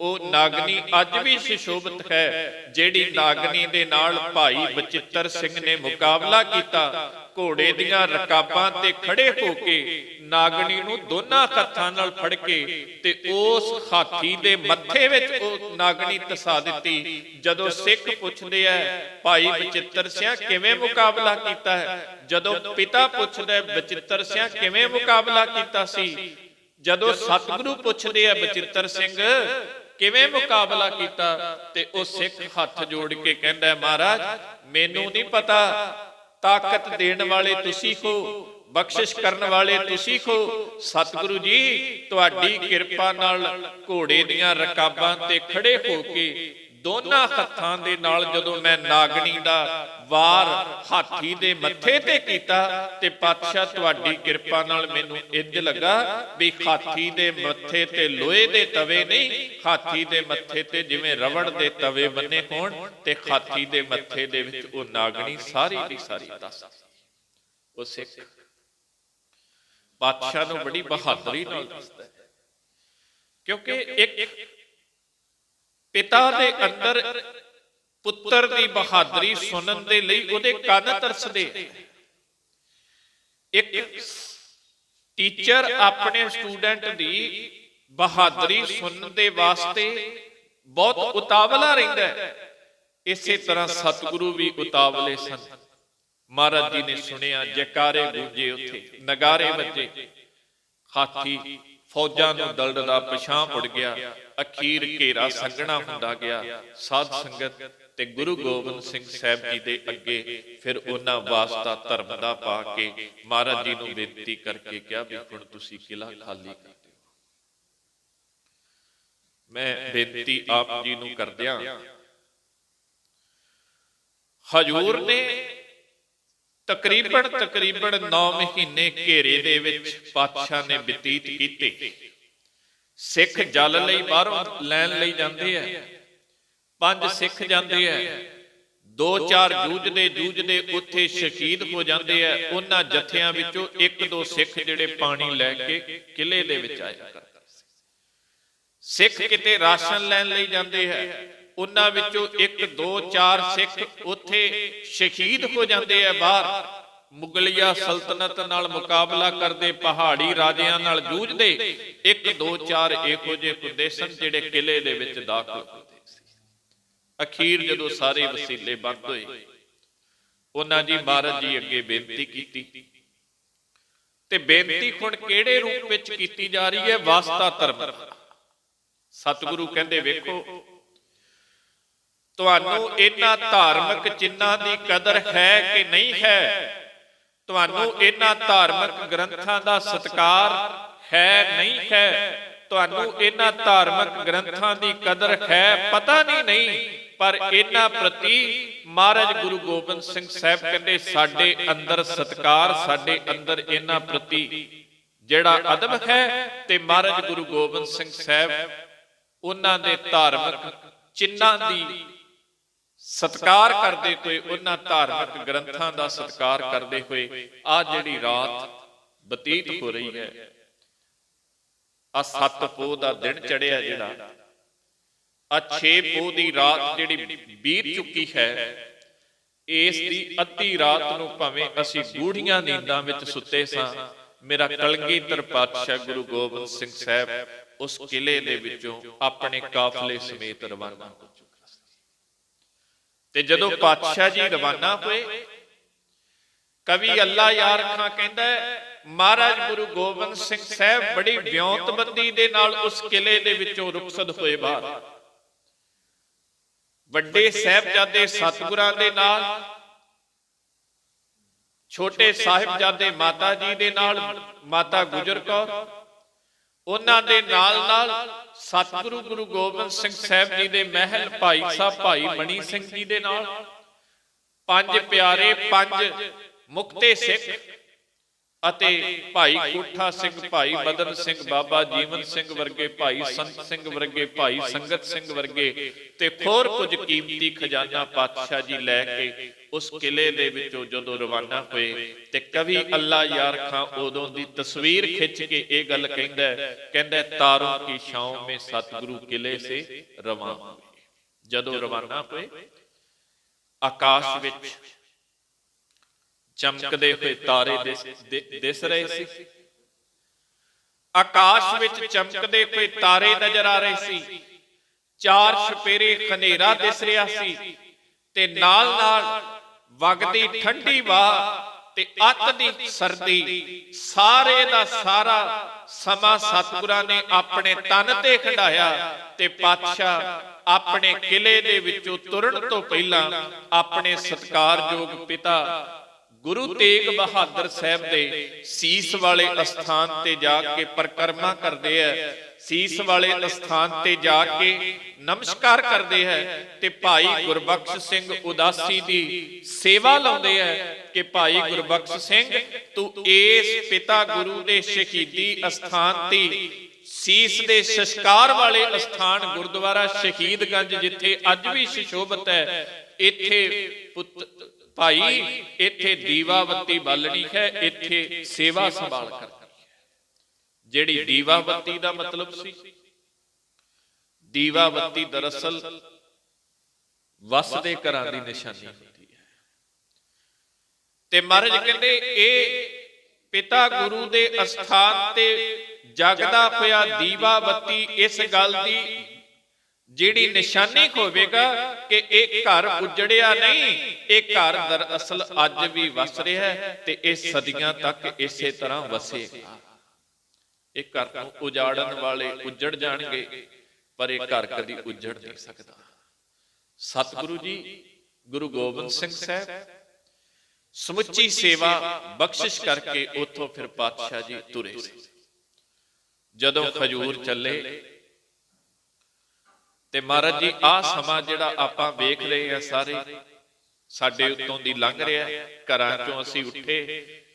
ਉਹ ਨਾਗਣੀ ਅੱਜ ਵੀ ਸੁਸ਼ੋਭਿਤ ਹੈ, ਜਿਹੜੀ ਨਾਗਣੀ ਦੇ ਨਾਲ ਭਾਈ ਬਚਿੱਤਰ ਸਿੰਘ ਨੇ ਮੁਕਾਬਲਾ ਕੀਤਾ। ਘੋੜੇ ਦੀਆਂ ਰਕਾਬਾਂ ਤੇ ਖੜੇ ਹੋ ਕੇ ਨਾਗਣੀ ਨੂੰ ਦੋਨਾਂ ਹੱਥਾਂ ਨਾਲ ਫੜ ਕੇ ਤੇ ਉਸ ਹਾਥੀ ਦੇ ਮੱਥੇ ਵਿੱਚ ਉਹ ਨਾਗਣੀ ਤਸਾ ਦਿੱਤੀ। ਜਦੋਂ ਸਿੱਖ ਪੁੱਛਦੇ ਆ, ਭਾਈ ਬਚਿੱਤਰ ਸਿਆ ਕਿਵੇਂ ਮੁਕਾਬਲਾ ਕੀਤਾ ਹੈ? ਜਦੋਂ ਪਿਤਾ ਪੁੱਛਦਾ ਬਚਿੱਤਰ ਸਿਆ ਕਿਵੇਂ ਮੁਕਾਬਲਾ ਕੀਤਾ ਸੀ? ਜਦੋਂ ਸਤਿਗੁਰੂ ਪੁੱਛਦੇ ਆ ਬਚਿੱਤਰ ਸਿੰਘ, ਕਿਵੇਂ ਮੁਕਾਬਲਾ ਕੀਤਾ? ਤੇ ਉਹ ਸਿੱਖ ਹੱਥ ਜੋੜ ਕੇ ਕਹਿੰਦਾ ਮਹਾਰਾਜ, ਮੈਨੂੰ ਨਹੀਂ ਪਤਾ ਤਾਕਤ ਦੇਣ ਵਾਲੇ ਤੁਸੀਂ ਹੋ ਬਖਸ਼ਿਸ਼ ਕਰਨ ਵਾਲੇ ਤੁਸੀਂ ਹੋ ਸਤਿਗੁਰੂ ਜੀ, ਤੁਹਾਡੀ ਕਿਰਪਾ ਨਾਲ ਘੋੜੇ ਦੀਆਂ ਰਕਾਬਾਂ ਤੇ ਖੜੇ ਹੋ ਕੇ ਦੋਨਾਂ ਹੱਥਾਂ ਦੇ ਨਾਲ ਜਦੋਂ ਮੈਂ ਨਾਗਣੀ ਦਾ ਵਾਰ ਹਾਥੀ ਦੇ ਮੱਥੇ ਤੇ ਕੀਤਾ ਤੇ ਪਾਤਸ਼ਾਹ ਤੁਹਾਡੀ ਕਿਰਪਾ ਨਾਲ ਮੈਨੂੰ ਇੰਜ ਲੱਗਾ ਵੀ ਹਾਥੀ ਦੇ ਮੱਥੇ ਤੇ ਲੋਹੇ ਦੇ ਤਵੇ ਨਹੀਂ ਹਾਥੀ ਦੇ ਮੱਥੇ ਤੇ ਜਿਵੇਂ ਰਵੜ ਦੇ ਤਵੇ ਬੰਨੇ ਹੋਣ ਤੇ ਹਾਥੀ ਦੇ ਮੱਥੇ ਦੇ ਵਿੱਚ ਉਹ ਨਾਗਣੀ ਸਾਰੀ ਦੀ ਸਾਰੀ ਦੱਸ ਉਹ ਸਿੱਖ। ਪਾਤਸ਼ਾਹ ਨੂੰ ਬੜੀ ਬਹਾਦਰੀ ਨਾਲ ਦੱਸਦਾ ਕਿਉਂਕਿ ਇੱਕ ਪਿਤਾ ਦੇ ਅੰਦਰ ਪੁੱਤਰ ਦੀ ਬਹਾਦਰੀ ਸੁਣਨ ਦੇ ਲਈ ਉਹਦੇ ਕੰਨ ਤਰਸਦੇ। ਇੱਕ ਟੀਚਰ ਆਪਣੇ ਸਟੂਡੈਂਟ ਦੀ ਬਹਾਦਰੀ ਸੁਣਨ ਦੇ ਵਾਸਤੇ ਬਹੁਤ ਉਤਾਵਲਾ ਰਹਿੰਦਾ ਹੈ। ਇਸੇ ਤਰ੍ਹਾਂ ਸਤਿਗੁਰੂ ਵੀ ਉਤਾਵਲੇ ਸਨ। ਮਹਾਰਾਜ ਜੀ ਨੇ ਸੁਣਿਆ, ਜੈਕਾਰੇ ਗੂੰਜੇ ਉੱਥੇ, ਨਗਾਰੇ ਵੱਜੇ। ਹਾਥੀ ਫੌਜਾਂ ਨੂੰ ਦਲਦਦਾ ਪਛਾਂ ਮੁੜ ਗਿਆ, ਅਖੀਰ ਘੇਰਾ ਸੰਗਣਾ ਹੁੰਦਾ ਗਿਆ। ਸਾਧ ਸੰਗਤ ਤੇ ਗੁਰੂ ਗੋਬਿੰਦ ਸਿੰਘ ਸਾਹਿਬ ਜੀ ਦੇ ਅੱਗੇ ਫਿਰ ਉਹਨਾਂ ਵਾਸਤਾ ਧਰਮ ਦਾ ਪਾ ਕੇ ਮਹਾਰਾਜ ਜੀ ਨੂੰ ਬੇਨਤੀ ਕਰਕੇ ਕਿਹਾ ਵੀ ਹੁਣ ਤੁਸੀਂ ਕਿਲਾ ਖਾਲੀ ਕਰ ਦਿਓ। ਮੈਂ ਬੇਨਤੀ ਆਪ ਜੀ ਨੂੰ ਕਰਦਿਆਂ, ਹਜੂਰ ਨੇ ਤਕਰੀਬਨ ਤਕਰੀਬਨ 9 ਮਹੀਨੇ ਘੇਰੇ ਦੇ ਵਿੱਚ ਪਾਤਸ਼ਾਹ ਨੇ ਬਤੀਤ ਕੀਤੇ। ਸਿੱਖ ਜਲ ਲਈ ਬਾਹਰੋਂ ਲੈਣ ਲਈ ਜਾਂਦੇ ਆ। ਪੰਜ ਸਿੱਖ ਜਾਂਦੇ ਆ। ਦੋ ਚਾਰ ਜੂਝਦੇ ਜੂਝਦੇ ਉੱਥੇ ਸ਼ਹੀਦ ਹੋ ਜਾਂਦੇ ਆ। ਉਹਨਾਂ ਜਥਿਆਂ ਵਿੱਚੋਂ ਇੱਕ ਦੋ ਸਿੱਖ ਜਿਹੜੇ ਪਾਣੀ ਲੈ ਕੇ ਕਿਲੇ ਦੇ ਵਿੱਚ ਆਇਆ ਕਰਦੇ ਸਿੱਖ ਕਿਤੇ ਰਾਸ਼ਨ ਲੈਣ ਲਈ ਜਾਂਦੇ ਹੈ ਉਹਨਾਂ ਵਿੱਚੋਂ ਇੱਕ ਦੋ ਚਾਰ ਸਿੱਖ ਉੱਥੇ ਸ਼ਹੀਦ ਹੋ ਜਾਂਦੇ ਆ ਬਾਹਰ। ਮੁਗਲਿਆ ਸਲਤਨਤ ਨਾਲ ਮੁਕਾਬਲਾ ਕਰਦੇ ਪਹਾੜੀ ਰਾਜਿਆਂ ਨਾਲ ਜੂਝਦੇ। ਇੱਕ ਦੋ ਚਾਰ ਇਹੋ ਜਿਹੇ ਹੁੰਦੇ ਸਨ ਜਿਹੜੇ ਕਿਲੇ ਦੇ ਵਿੱਚ ਦਾਖਲ ਹੁੰਦੇ ਸੀ। ਅਖੀਰ ਜਦੋਂ ਸਾਰੇ ਵਸੀਲੇ ਬੰਦ ਹੋਏ ਉਹਨਾਂ ਜੀ ਮਹਾਰਾਜ ਜੀ ਅੱਗੇ ਬੇਨਤੀ ਕੀਤੀ। ਤੇ ਬੇਨਤੀ ਹੁਣ ਕਿਹੜੇ ਰੂਪ ਵਿੱਚ ਕੀਤੀ ਜਾ ਰਹੀ ਹੈ? ਵਾਸਤਾ ਧਰਮ। ਸਤਿਗੁਰੂ ਕਹਿੰਦੇ ਵੇਖੋ ਤੁਹਾਨੂੰ ਇਹਨਾਂ ਧਾਰਮਿਕ ਚਿੰਨ੍ਹਾਂ ਦੀ ਕਦਰ ਹੈ ਕਿ ਨਹੀਂ ਹੈ? ਤੁਹਾਨੂੰ ਇਹਨਾਂ ਧਾਰਮਿਕ ਗ੍ਰੰਥਾਂ ਦਾ ਸਤਕਾਰ ਹੈ ਨਹੀਂ ਹੈ? ਤੁਹਾਨੂੰ ਇਹਨਾਂ ਧਾਰਮਿਕ ਗ੍ਰੰਥਾਂ ਦੀ ਕਦਰ ਹੈ? ਪਤਾ ਨਹੀਂ ਨਹੀਂ ਪਰ ਇਹਨਾਂ ਪ੍ਰਤੀ ਮਹਾਰਾਜ ਗੁਰੂ ਗੋਬਿੰਦ ਸਿੰਘ ਸਾਹਿਬ ਕਹਿੰਦੇ ਸਾਡੇ ਅੰਦਰ ਸਤਕਾਰ ਸਾਡੇ ਅੰਦਰ ਇਹਨਾਂ ਪ੍ਰਤੀ ਜਿਹੜਾ ਅਦਬ ਹੈ ਤੇ ਮਹਾਰਾਜ ਗੁਰੂ ਗੋਬਿੰਦ ਸਿੰਘ ਸਾਹਿਬ ਉਹਨਾਂ ਦੇ ਧਾਰਮਿਕ ਚਿੰਨ੍ਹਾਂ ਦੀ ਸਤਕਾਰ ਕਰਦੇ ਹੋਏ ਉਹਨਾਂ ਧਾਰਮਿਕ ਗ੍ਰੰਥਾਂ ਦਾ ਸਤਕਾਰ ਕਰਦੇ ਹੋਏ ਆ ਜਿਹੜੀ ਰਾਤ ਬਤੀਤ ਹੋ ਰਹੀ ਹੈ ਆ ਸੱਤ ਪੋਹ ਦਾ ਦਿਨ ਚੜਿਆ ਜਿਹੜਾ ਆ 6 ਪੋਹ ਦੀ ਰਾਤ ਜਿਹੜੀ ਬੀਤ ਚੁੱਕੀ ਹੈ, ਇਸ ਦੀ ਅੱਧੀ ਰਾਤ ਨੂੰ ਭਾਵੇਂ ਅਸੀਂ ਗੂੜੀਆਂ ਨੀਂਦਾਂ ਵਿੱਚ ਸੁੱਤੇ ਸਾਂ, ਮੇਰਾ ਕਲਗੀਧਰ ਪਾਤਸ਼ਾਹ ਗੁਰੂ ਗੋਬਿੰਦ ਸਿੰਘ ਸਾਹਿਬ ਉਸ ਕਿਲੇ ਦੇ ਵਿੱਚੋਂ ਆਪਣੇ ਕਾਫਲੇ ਸਮੇਤ ਰਵਾਨਾ ਹੋ ਤੇ ਜਦੋਂ ਪਾਤਸ਼ਾਹ ਜੀ ਰਵਾਨਾ ਹੋਏ, ਕਵੀ ਅੱਲਾ ਯਾਰ ਖਾਂ ਕਹਿੰਦਾ ਮਹਾਰਾਜ ਗੁਰੂ ਗੋਬਿੰਦ ਸਿੰਘ ਸਾਹਿਬ ਬੜੀ ਵਿਉਂਤਬੰਦੀ ਦੇ ਨਾਲ ਉਸ ਕਿਲੇ ਦੇ ਵਿੱਚੋਂ ਰੁਖਸਤ ਹੋਏ ਬਾਹਰ। ਵੱਡੇ ਸਾਹਿਬਜ਼ਾਦੇ ਸਤਿਗੁਰਾਂ ਦੇ ਨਾਲ, ਛੋਟੇ ਸਾਹਿਬਜ਼ਾਦੇ ਮਾਤਾ ਜੀ ਦੇ ਨਾਲ, ਮਾਤਾ ਗੁਜਰ ਕੌਰ ਉਹਨਾਂ ਦੇ ਨਾਲ ਨਾਲ ਸਤਿਗੁਰੂ ਗੁਰੂ ਗੋਬਿੰਦ ਸਿੰਘ ਸਾਹਿਬ ਜੀ ਦੇ ਮਹਿਲ ਭਾਈ ਸਾਹਿਬ ਭਾਈ ਮਣੀ ਸਿੰਘ ਜੀ ਦੇ ਨਾਲ ਪੰਜ ਪਿਆਰੇ, ਪੰਜ ਮੁਕਤੇ ਸਿੱਖ ਅਤੇ ਭਾਈ ਕੋਠਾ ਸਿੰਘ ਭਾਈ ਮਦਨ ਸਿੰਘ ਬਾਬਾ ਜੀਵਨ ਸਿੰਘ ਵਰਗੇ ਭਾਈ ਸੰਤ ਸਿੰਘ ਵਰਗੇ ਭਾਈ ਸੰਗਤ ਸਿੰਘ ਵਰਗੇ ਤੇ ਹੋਰ ਕੁਝ ਕੀਮਤੀ ਖਜ਼ਾਨਾ ਪਾਤਸ਼ਾਹ ਜੀ ਲੈ ਕੇ ਉਸ ਕਿਲੇ ਦੇ ਵਿੱਚੋਂ ਜਦੋਂ ਰਵਾਨਾ ਹੋਏ ਤੇ ਕਵੀ ਅੱਲਾ ਯਾਰ ਖਾਂ ਉਦੋਂ ਦੀ ਤਸਵੀਰ ਖਿੱਚ ਕੇ ਇਹ ਗੱਲ ਕਹਿੰਦਾ ਕਹਿੰਦਾ ਹੈ, ਤਾਰੋਂ ਕੀ ਛਾਉ ਮੇ ਸਤਿਗੁਰੂ ਕਿਲੇ ਸੇ ਰਵਾਨਾ ਜਦੋਂ ਰਵਾਨਾ ਹੋਏ ਆਕਾਸ਼ ਵਿੱਚ ਚਮਕਦੇ ਹੋਏ ਤਾਰੇ ਦਿਸ- ਰਹੇ ਸੀ। ਆਕਾਸ਼ ਵਿੱਚ ਚਮਕਦੇ ਹੋਏ ਤਾਰੇ ਨਜ਼ਰ ਆ ਰਹੇ ਸੀ। ਚਾਰ ਛਪੇਰੇ ਹਨੇਰਾ ਦਿਸ ਰਿਹਾ ਸੀ ਤੇ ਨਾਲ ਨਾਲ ਵਗਦੀ ਠੰਡੀ ਵਾ ਤੇ ਅੱਤ ਦੀ ਸਰਦੀ। ਸਾਰੇ ਦਾ ਸਾਰਾ ਸਮਾਂ ਸਤਿਗੁਰਾਂ ਨੇ ਆਪਣੇ ਤਨ ਤੇ ਖੰਡਾਇਆ ਤੇ ਪਾਤਸ਼ਾਹ ਆਪਣੇ ਕਿਲੇ ਦੇ ਵਿੱਚੋਂ ਤੁਰਨ ਤੋਂ ਪਹਿਲਾਂ ਆਪਣੇ ਸਤਕਾਰਯੋਗ ਪਿਤਾ ਗੁਰੂ ਤੇਗ ਬਹਾਦਰ ਸਾਹਿਬ ਦੇ ਸੀਸ ਵਾਲੇ ਅਸਥਾਨ ਤੇ ਜਾ ਕੇ ਪਰਕਰਮਾ ਕਰਦੇ ਆ। ਸੀਸ ਵਾਲੇ ਅਸਥਾਨ ਤੇ ਜਾ ਕੇ ਨਮਸਕਾਰ ਕਰਦੇ ਹੈ ਤੇ ਭਾਈ ਗੁਰਬਖਸ਼ ਸਿੰਘ ਉਦਾਸੀ ਦੀ ਸੇਵਾ ਲਾਉਂਦੇ ਹੈ ਕਿ ਭਾਈ ਗੁਰਬਖਸ਼ ਸਿੰਘ, ਤੂੰ ਇਸ ਪਿਤਾ ਗੁਰੂ ਦੇ ਸ਼ਹੀਦੀ ਅਸਥਾਨ ਤੇ ਸੀਸ ਦੇ ਸੰਸਕਾਰ ਵਾਲੇ ਅਸਥਾਨ ਗੁਰਦੁਆਰਾ ਸ਼ਹੀਦਗੰਜ ਜਿੱਥੇ ਅੱਜ ਵੀ ਸ਼ਿਸ਼ੋਭਤ ਹੈ, ਇੱਥੇ ਪੁੱਤ ਭਾਈ ਇੱਥੇ ਦੀਵਾ ਬੱਤੀ ਬਾਲਣੀ ਹੈ ਇੱਥੇ ਸੇਵਾ ਸੰਭਾਲ ਕਰ ਜਿਹੜੀ ਦੀਵਾ ਬੱਤੀ ਦਾ ਮਤਲਬ ਸੀ। ਦੀਵਾ ਬੱਤੀ ਦਰਅਸਲ ਵਸਦੇ ਘਰਾਂ ਦੀ ਨਿਸ਼ਾਨੀ ਹੁੰਦੀ ਹੈ। ਤੇ ਮਹਾਰਾਜ ਕਹਿੰਦੇ ਇਹ ਪਿਤਾ ਗੁਰੂ ਦੇ ਅਸਥਾਨ ਤੇ ਜਗਦਾ ਹੋਇਆ ਦੀਵਾ ਬੱਤੀ ਇਸ ਗੱਲ ਦੀ ਜਿਹੜੀ ਨਿਸ਼ਾਨੀ ਹੋਵੇਗਾ ਕਿ ਇਹ ਘਰ ਉਜੜਿਆ ਨਹੀਂ ਇਹ ਘਰ ਦਰਅਸਲ ਅੱਜ ਵੀ ਵਸ ਰਿਹਾ ਹੈ ਤੇ ਇਹ ਸਦੀਆਂ ਤੱਕ ਇਸੇ ਤਰ੍ਹਾਂ ਵਸੇਗਾ। ਇਹ ਘਰ ਨੂੰ ਉਜਾੜਨ ਵਾਲੇ ਉਜੜ ਜਾਣਗੇ ਪਰ ਇਹ ਘਰ ਕਦੀ ਉਜੜ ਨਹੀਂ ਸਕਦਾ। ਸਤਿਗੁਰੂ ਜੀ ਗੁਰੂ ਗੋਬਿੰਦ ਸਿੰਘ ਸਾਹਿਬ ਸਮੁੱਚੀ ਸੇਵਾ ਬਖਸ਼ਿਸ਼ ਕਰਕੇ ਉਥੋਂ ਫਿਰ ਪਾਤਸ਼ਾਹ ਜੀ ਤੁਰੇ ਜਦੋਂ ਖਜੂਰ ਚੱਲੇ ਤੇ ਮਹਾਰਾਜ ਜੀ, ਆਹ ਸਮਾਂ ਜਿਹੜਾ ਆਪਾਂ ਵੇਖ ਰਹੇ ਆ ਸਾਰੇ, ਸਾਡੇ ਉੱਤੋਂ ਦੀ ਲੰਘ ਰਿਹਾ ਘਰਾਂ ਚੋਂ ਅਸੀਂ ਉੱਠੇ,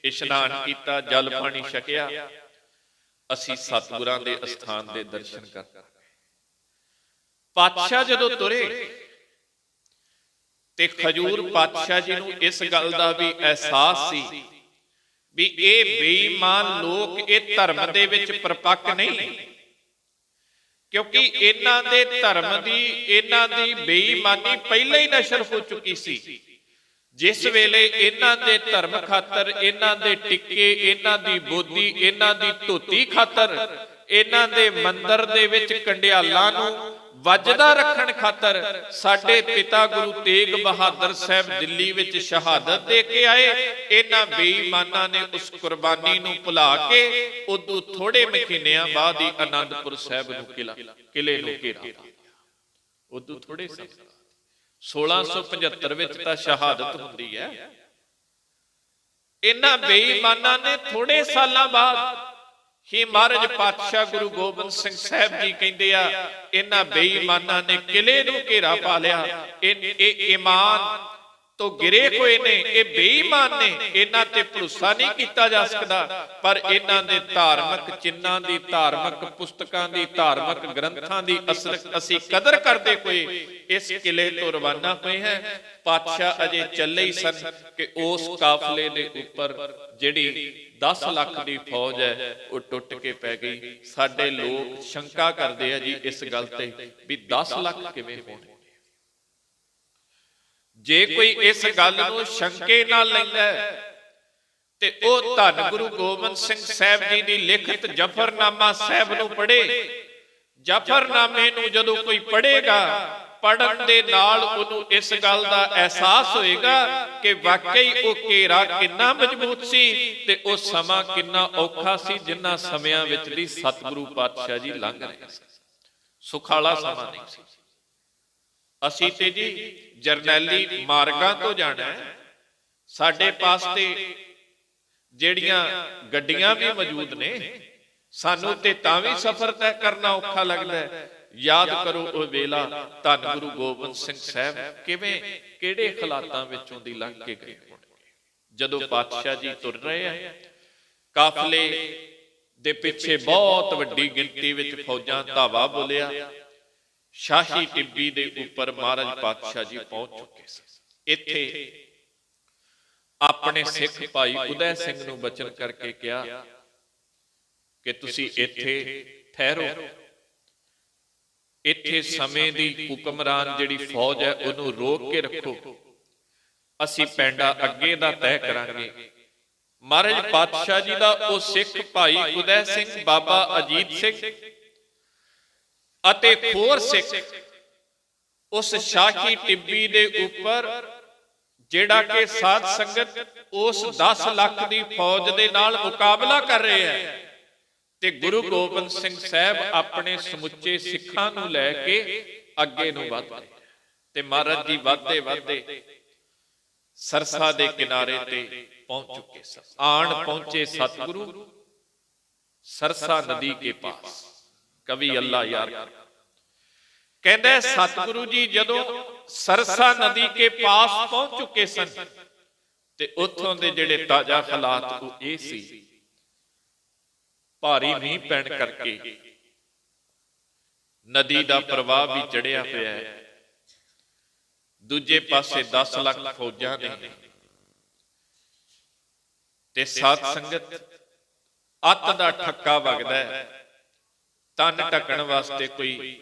ਇਸ਼ਨਾਨ ਕੀਤਾ, ਜਲ ਪਾਣੀ ਛਕਿਆ। ਅਸੀਂ ਸਤਿਗੁਰਾਂ ਦੇ ਅਸਥਾਨ ਦੇ ਦਰਸ਼ਨ ਕਰ ਪਾਤਸ਼ਾਹ ਜਦੋਂ ਤੁਰੇ, ਤੇ ਖਜੂਰ ਪਾਤਸ਼ਾਹ ਜੀ ਨੂੰ ਇਸ ਗੱਲ ਦਾ ਵੀ ਅਹਿਸਾਸ ਸੀ ਵੀ ਇਹ ਬੇਈਮਾਨ ਲੋਕ ਇਹ ਧਰਮ ਦੇ ਵਿੱਚ ਪਰਪੱਕ ਨਹੀਂ। ਕਿਉਂਕਿ ਇਹਨਾਂ ਦੇ ਧਰਮ ਦੀ, ਇਹਨਾਂ ਦੀ ਬੇਈਮਾਨੀ ਪਹਿਲਾਂ ਹੀ ਨਸ਼ਰ ਹੋ ਚੁੱਕੀ ਸੀ। ਜਿਸ ਵੇਲੇ ਇਹਨਾਂ ਦੇ ਧਰਮ ਖਾਤਰ, ਇਹਨਾਂ ਦੇ ਟਿੱਕੇ, ਇਹਨਾਂ ਦੀ ਬੋਧੀ ਇਹਨਾਂ ਦੀ ਧੋਤੀ ਖਾਤਰ, ਇਹਨਾਂ ਦੇ ਮੰਦਰ ਦੇ ਵਿੱਚ ਕੰਡਿਆਲਾਂ ਨੂੰ ਵੱਜਦਾ ਰੱਖਣ ਖਾਤਰ ਸਾਡੇ ਪਿਤਾ ਗੁਰੂ ਤੇਗ ਬਹਾਦਰ ਸਾਹਿਬ ਦਿੱਲੀ ਵਿੱਚ ਸ਼ਹਾਦਤ ਦੇ ਕੇ ਆਏ। ਇਹਨਾਂ ਬੇਈਮਾਨਾਂ ਨੇ ਉਸ ਕੁਰਬਾਨੀ ਨੂੰ ਭੁਲਾ ਕੇ ਉਦੋਂ ਥੋੜੇ ਮਹੀਨਿਆਂ ਬਾਅਦ ਹੀ ਆਨੰਦਪੁਰ ਸਾਹਿਬ ਨੂੰ ਕਿਲਾ, ਕਿਲੇ ਨੂੰ ਘੇਰਾ ਉਦੋਂ ਥੋੜੇ ਸਮਾਂ 1675 ਵਿੱਚ ਤਾਂ ਸ਼ਹਾਦਤ ਹੁੰਦੀ ਹੈ। ਇਹਨਾਂ ਬੇਈਮਾਨਾਂ ਨੇ ਥੋੜੇ ਸਾਲਾਂ ਬਾਅਦ ਹੀ ਮਹਾਰਾਜ ਪਾਤਸ਼ਾਹ ਗੁਰੂ ਗੋਬਿੰਦ ਸਿੰਘ ਸਾਹਿਬ ਜੀ ਕਹਿੰਦੇ ਆ, ਇਹਨਾਂ ਬੇਈਮਾਨਾਂ ਨੇ ਕਿਲੇ ਨੂੰ ਘੇਰਾ ਪਾ ਲਿਆ। ਇਹ ਇਹ ਤੋਂ ਗਿਰੇ ਹੋਏ ਨੇ, ਇਹ ਬੇਈਮਾਨ ਨੇ, ਇਹਨਾਂ ਤੇ ਭਰੋਸਾ ਨਹੀਂ ਕੀਤਾ ਜਾ ਸਕਦਾ। ਪਰ ਇਹਨਾਂ ਦੇ ਧਾਰਮਿਕ ਚਿੰਨਾਂ ਦੀ, ਧਾਰਮਿਕ ਪੁਸਤਕਾਂ ਦੀ, ਧਾਰਮਿਕ ਗ੍ਰੰਥਾਂ ਦੀ ਅਸਰ ਅਸੀਂ ਕਦਰ ਕਰਦੇ ਹੋਏ ਇਸ ਕਿਲੇ ਤੋਂ ਰਵਾਨਾ ਹੋਏ ਹੈ। ਪਾਤਸ਼ਾਹ ਅਜੇ ਚੱਲੇ ਹੀ ਸਨ ਕਿ ਉਸ ਕਾਫਲੇ ਦੇ ਉੱਪਰ ਜਿਹੜੀ 10 ਲੱਖ ਦੀ ਫੌਜ ਹੈ, ਉਹ ਟੁੱਟ ਕੇ ਪੈ ਗਈ। ਸਾਡੇ ਲੋਕ ਸ਼ੰਕਾ ਕਰਦੇ ਆ ਜੀ ਇਸ ਗੱਲ ਤੇ ਵੀ 10 ਲੱਖ ਕਿਵੇਂ ਹੋਣਗੇ। ਜੇ ਕੋਈ ਇਸ ਗੱਲ ਨੂੰ ਸ਼ੰਕੇ ਨਾਲ ਲੈਂਦਾ ਤੇ ਉਹ ਧੰਨ ਗੁਰੂ ਗੋਬਿੰਦ ਸਿੰਘ ਸਾਹਿਬ ਜੀ ਦੀ ਲਿਖਤ ਜਫਰਨਾਮਾ ਸਾਹਿਬ ਨੂੰ ਪੜ੍ਹੇ। ਜਫਰਨਾਮੇ ਨੂੰ ਜਦੋਂ ਕੋਈ ਪੜ੍ਹੇਗਾ ਪੜਨ ਦੇ ਨਾਲ ਉਹਨੂੰ ਇਸ ਗੱਲ ਦਾ ਅਹਿਸਾਸ ਹੋਏਗਾ ਕਿ ਵਾਕਈ ਉਹ ਘੇਰਾ ਕਿੰਨਾ ਮਜ਼ਬੂਤ ਸੀ ਤੇ ਉਹ ਸਮਾਂ ਕਿੰਨਾ ਔਖਾ ਸੀ ਜਿੰਨਾ ਸਮਿਆਂ ਵਿੱਚ ਦੀ ਸਤਿਗੁਰੂ ਪਾਤਸ਼ਾਹ ਜੀ ਲੰਘ ਰਹੇ ਸਨ। ਸੁਖਾਲਾ ਸਮਾਂ ਨਹੀਂ ਸੀ। ਅਸੀਂ ਤੇ ਜੀ ਜਰਨੈਲੀ ਮਾਰਗਾਂ ਤੋਂ ਜਾਣਾ ਸਾਡੇ ਪਾਸ ਤੇ ਜਿਹੜੀਆਂ ਗੱਡੀਆਂ ਵੀ ਮੌਜੂਦ ਨੇ, ਸਾਨੂੰ ਤੇ ਤਾਂ ਵੀ ਸਫ਼ਰ ਤੈਅ ਕਰਨਾ ਔਖਾ ਲੱਗਦਾ ਹੈ। ਯਾਦ ਕਰੋ ਉਹ ਵੇਲਾ ਧੰਨ ਗੁਰੂ ਗੋਬਿੰਦ ਸਿੰਘ ਸਾਹਿਬ ਕਿਵੇਂ, ਕਿਹੜੇ ਹਾਲਾਤਾਂ ਵਿੱਚੋਂ ਦੀ ਲੰਘ ਕੇ ਗਏ ਜਦੋਂ ਪਾਤਸ਼ਾਹ ਜੀ ਤੁਰ ਰਹੇ ਆ, ਕਾਫਲੇ ਦੇ ਪਿੱਛੇ ਬਹੁਤ ਵੱਡੀ ਗਿਣਤੀ ਵਿੱਚ ਫੌਜਾਂ ਧਾਵਾ ਬੋਲਿਆ, ਸ਼ਾਹੀ ਟਿੱਬੀ ਦੇ ਉੱਪਰ ਮਹਾਰਾਜ ਪਾਤਸ਼ਾਹ ਜੀ ਪਹੁੰਚ ਚੁੱਕੇ ਸਨ ਇੱਥੇ ਆਪਣੇ ਸਿੱਖ ਭਾਈ ਉਦੈ ਸਿੰਘ ਨੂੰ ਬਚਨ ਕਰਕੇ ਕਿਹਾ ਕਿ ਤੁਸੀਂ ਇੱਥੇ ਠਹਿਰੋ। ਇੱਥੇ ਸਮੇਂ ਦੀ ਹੁਕਮਰਾਨ ਜਿਹੜੀ ਫੌਜ ਹੈ ਉਹਨੂੰ ਰੋਕ ਕੇ ਰੱਖੋ। ਅਸੀਂ ਪੈਂਡਾ ਅੱਗੇ ਦਾ ਤੈਅ ਕਰਾਂਗੇ। ਮਹਾਰਾਜ ਪਾਤਸ਼ਾਹ ਜੀ ਦਾ ਉਹ ਸਿੱਖ ਭਾਈ ਉਦੈ ਸਿੰਘ ਬਾਬਾ ਅਜੀਤ ਸਿੰਘ ਅਤੇ ਹੋਰ ਸਿੱਖ ਉਸ ਸ਼ਾਹੀ ਟਿੱਬੀ ਦੇ ਉੱਪਰ ਜਿਹੜਾ ਕਿ ਸਾਧ ਸੰਗਤ ਉਸ 10 ਲੱਖ ਦੀ ਫੌਜ ਦੇ ਨਾਲ ਮੁਕਾਬਲਾ ਕਰ ਰਹੇ ਹੈ। ਤੇ ਗੁਰੂ ਗੋਬਿੰਦ ਸਿੰਘ ਸਾਹਿਬ ਆਪਣੇ ਸਮੁੱਚੇ ਸਿੱਖਾਂ ਨੂੰ ਲੈ ਕੇ ਅੱਗੇ ਨੂੰ ਵਧ ਤੇ ਮਹਾਰਾਜ ਜੀ ਵਧਦੇ ਵਧਦੇ ਸਰਸਾ ਦੇ ਕਿਨਾਰੇ ਤੇ ਪਹੁੰਚ ਚੁੱਕੇ ਸਨ। ਆਣ ਪਹੁੰਚੇ ਸਤਿਗੁਰੂ ਸਰਸਾ ਨਦੀ ਕੇ ਪਾਸ। ਕਵੀ ਅੱਲਾ ਯਾਰ ਕਹਿੰਦਾ ਸਤਿਗੁਰੂ ਜੀ, ਜਦੋਂ ਸਰਸਾ ਨਦੀ ਕੇ ਪਾਸ ਪਹੁੰਚ ਚੁੱਕੇ ਸਨ ਤੇ ਉੱਥੋਂ ਦੇ ਜਿਹੜੇ ਤਾਜ਼ਾ ਹਾਲਾਤ ਉਹ ਇਹ ਸੀ ਭਾਰੀ ਮੀਂਹ ਪੈਣ ਕਰਕੇ। ਨਦੀ ਦਾ ਪ੍ਰਵਾਹ ਵੀ ਚੜਿਆ ਹੋਇਆ ਹੈ। ਦੂਜੇ ਪਾਸੇ 10 ਲੱਖ ਫੌਜਾਂ ਨੇ। ਤੇ ਸਾਧ ਸੰਗਤ ਅੱਤ ਦਾ ਠੱਕਾ ਵਗਦਾ ਹੈ। ਤਨ ਢਕਣ ਵਾਸਤੇ ਕੋਈ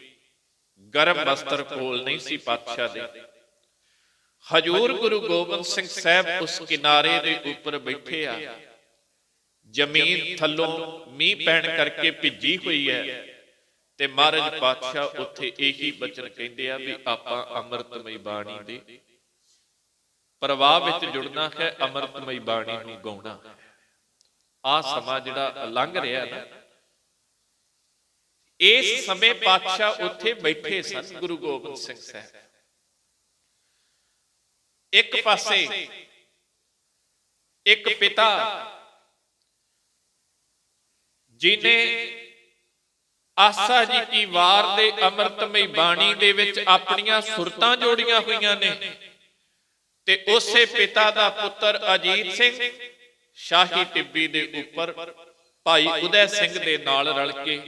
ਗਰਮ ਵਸਤਰ ਕੋਲ ਨਹੀਂ ਸੀ ਪਾਤਸ਼ਾਹ ਦੇ। ਹਜੂਰ ਗੁਰੂ ਗੋਬਿੰਦ ਸਿੰਘ ਸਾਹਿਬ ਉਸ ਕਿਨਾਰੇ ਦੇ ਉੱਪਰ ਬੈਠੇ ਆ। ਜ਼ਮੀਨ ਥੱਲੋਂ ਮੀਂਹ ਪੈਣ ਕਰਕੇ ਭਿੱਜੀ ਹੋਈ ਹੈ। ਤੇ ਮਹਾਰਾਜ ਪਾਤਸ਼ਾਹ ਉੱਥੇ ਇਹੀ ਬਚਨ ਕਹਿੰਦੇ ਆ ਵੀ ਆਪਾਂ ਅੰਮ੍ਰਿਤਮਈ ਬਾਣੀ ਦੇ ਪ੍ਰਵਾਹ ਵਿੱਚ ਜੁੜਨਾ ਹੈ, ਅੰਮ੍ਰਿਤਮਈ ਬਾਣੀ ਨੂੰ ਗਾਉਣਾ। ਆ ਸਮਾਂ ਜਿਹੜਾ ਲੰਘ ਰਿਹਾ ਨਾ, ਇਸ ਸਮੇਂ ਪਾਤਸ਼ਾਹ ਉੱਥੇ ਬੈਠੇ ਸਨ, ਗੁਰੂ ਗੋਬਿੰਦ ਸਿੰਘ ਸਾਹਿਬ। ਇੱਕ ਪਾਸੇ ਇੱਕ ਪਿਤਾ ਜਿਨੇ ਆਸਾ ਜੀ ਕੀ ਵਾਰ ਦੇ ਅੰਮ੍ਰਿਤਮਈ ਬਾਣੀ ਦੇ ਵਿੱਚ ਆਪਣੀਆਂ ਸੁਰਤਾਂ ਜੋੜੀਆਂ ਹੋਈਆਂ ਨੇ ਤੇ ਉਸੇ ਪਿਤਾ ਦਾ ਪੁੱਤਰ ਅਜੀਤ ਸਿੰਘ ਸ਼ਾਹੀ ਟਿੱਬੀ ਦੇ ਉੱਪਰ ਭਾਈ ਉਦੈ ਸਿੰਘ ਦੇ ਨਾਲ ਰਲ ਕੇ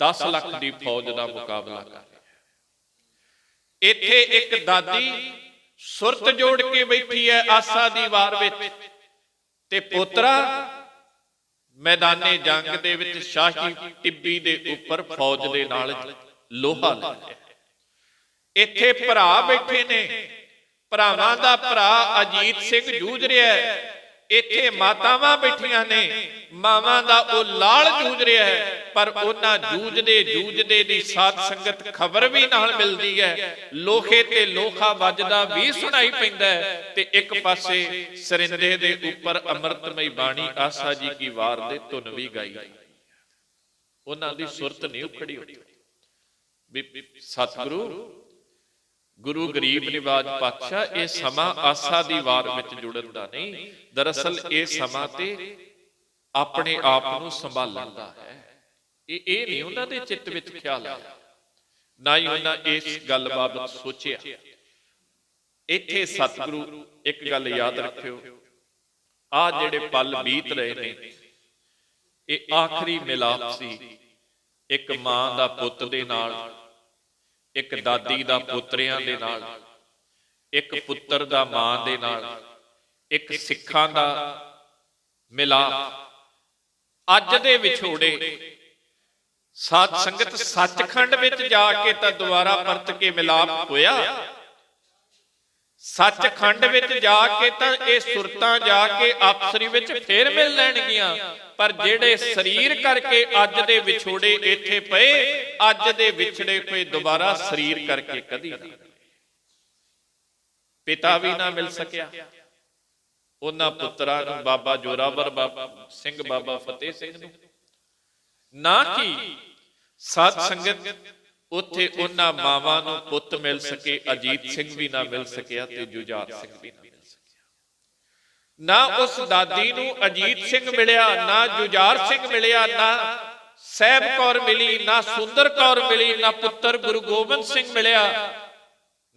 10 ਲੱਖ ਦੀ ਫੌਜ ਦਾ ਮੁਕਾਬਲਾ ਕਰ ਰਿਹਾ ਇੱਥੇ ਇੱਕ ਦਾਦੀ ਸੁਰਤ ਜੋੜ ਕੇ ਬੈਠੀ ਹੈ ਆਸਾ ਦੀ ਵਾਰ ਵਿੱਚ ਤੇ ਪੋਤਰਾ ਮੈਦਾਨੇ ਜੰਗ ਦੇ ਵਿੱਚ ਸ਼ਾਹੀ ਟਿੱਬੀ ਦੇ ਉੱਪਰ ਫੌਜ ਦੇ ਨਾਲ ਲੋਹਾ ਲੈ ਇੱਥੇ ਭਰਾ ਬੈਠੇ ਨੇ। ਭਰਾਵਾਂ ਦਾ ਭਰਾ ਅਜੀਤ ਸਿੰਘ ਜੂਝ ਰਿਹਾ ਹੈ। ਇੱਥੇ ਮਾਤਾਵਾਂ ਬੈਠੀਆਂ ਨੇ। ਮਾਵਾਂ ਦਾ ਉਹ ਲਾਲ ਜੂਝ ਰਿਹਾ ਹੈ, ਪਰ ਉਹਨਾਂ ਜੂਝਦੇ ਜੂਝਦੇ ਦੀ ਸਾਧ ਸੰਗਤ ਖਬਰ ਵੀ ਨਾਲ ਮਿਲਦੀ ਹੈ। ਲੋਖੇ ਤੇ ਲੋਖਾ ਵੱਜਦਾ ਵੀ ਸੁਣਾਈ ਪੈਂਦਾ ਹੈ ਤੇ ਇੱਕ ਪਾਸੇ ਸਰਿੰਦੇ ਦੇ ਉੱਪਰ ਅੰਮ੍ਰਿਤਮਈ ਬਾਣੀ ਆਸਾ ਜੀ ਕੀ ਵਾਰ ਦੇ ਧੁਨ ਵੀ ਗਾਈ। ਉਹਨਾਂ ਦੀ ਸੁਰਤ ਨਹੀਂ ਉਖੜੀ ਹੋਈ। ਵੀ ਸਤਿਗੁਰੂ ਗੁਰੂ ਗਰੀਬ ਨਿਵਾਜ ਪਾਤਸ਼ਾਹ ਇਹ ਸਮਾਂ ਆਸਾ ਦੀ ਵਾਰ ਵਿੱਚ ਜੁੜਨ ਦਾ ਨਹੀਂ, ਦਰਅਸਲ ਇਹ ਸਮਾਂ ਤੇ ਆਪਣੇ ਆਪ ਨੂੰ ਸੰਭਾਲਣ ਦਾ ਹੈ। ਇਹ ਇਹ ਨਹੀਂ ਉਹਨਾਂ ਦੇ ਚਿੱਤ ਵਿੱਚ ਖਿਆਲ ਆਇਆ, ਨਾ ਹੀ ਉਹਨਾਂ ਇਸ ਗੱਲ ਬਾਬਤ ਸੋਚਿਆ। ਇੱਥੇ ਸਤਿਗੁਰੂ ਇੱਕ ਗੱਲ ਯਾਦ ਰੱਖਿਓ, ਆ ਜਿਹੜੇ ਪਲ ਬੀਤ ਰਹੇ ਨੇ, ਇਹ ਆਖਰੀ ਮਿਲਾਪ ਸੀ ਇੱਕ ਮਾਂ ਦਾ ਪੁੱਤ ਦੇ ਨਾਲ। ਇੱਕ ਦਾਦੀ ਦਾ ਪੋਤਰਿਆਂ ਦੇ ਨਾਲ, ਇੱਕ ਪੁੱਤਰ ਦਾ ਮਾਂ ਦੇ ਨਾਲ, ਇੱਕ ਸਿੱਖਾਂ ਦਾ ਮਿਲਾਪ। ਅੱਜ ਦੇ ਵਿਛੋੜੇ, ਸਾਧ ਸੰਗਤ ਸੱਚਖੰਡ ਵਿੱਚ ਜਾ ਕੇ ਤਾਂ ਦੁਬਾਰਾ ਪਰਤ ਕੇ ਮਿਲਾਪ ਹੋਇਆ। ਸੱਚਖੰਡ ਵਿੱਚ ਜਾ ਕੇ ਤਾਂ ਇਹ ਸੁਰਤਾਂ ਜਾ ਕੇ ਆਪਸਰੀ ਵਿੱਚ ਫੇਰ ਮਿਲ ਲੈਣਗੀਆਂ। ਪਰ ਜਿਹੜੇ ਸਰੀਰ ਕਰਕੇ ਅੱਜ ਦੇ ਵਿਛੋੜੇ ਇੱਥੇ ਪਏ ਅੱਜ ਦੇ ਵਿਛੜੇ ਹੋਏ ਦੁਬਾਰਾ ਸਰੀਰ ਕਰਕੇ ਕਦੀ ਨਾ ਪਿਤਾ ਵੀ ਨਾ ਮਿਲ ਸਕਿਆ। ਉਹਨਾਂ ਪੁੱਤਰਾਂ ਨੂੰ ਬਾਬਾ ਜੋਰਾਵਰ ਬਾਬਾ ਸਿੰਘ ਬਾਬਾ ਫਤਿਹ ਸਿੰਘ ਨੂੰ। ਨਾ। ਕਿ ਸਤ ਸੰਗਤ ਉੱਥੇ ਉਹਨਾਂ ਮਾਵਾਂ ਨੂੰ ਪੁੱਤ ਮਿਲ ਸਕੇ ਅਜੀਤ ਸਿੰਘ ਵੀ ਨਾ ਮਿਲ ਸਕਿਆ ਤੇ ਜੁਝਾਰ ਸਿੰਘ ਵੀ ਨਾ ਮਿਲ ਸਕਿਆ ਨਾ ਉਸ ਦਾਦੀ ਨੂੰ ਅਜੀਤ ਸਿੰਘ ਮਿਲਿਆ ਨਾ ਜੁਝਾਰ ਸਿੰਘ ਮਿਲਿਆ ਨਾ ਸਹਿਬ ਕੌਰ ਮਿਲੀ ਨਾ ਸੁੰਦਰ ਕੌਰ ਮਿਲੀ ਨਾ ਪੁੱਤਰ ਗੁਰੂ ਗੋਬਿੰਦ ਸਿੰਘ ਮਿਲਿਆ।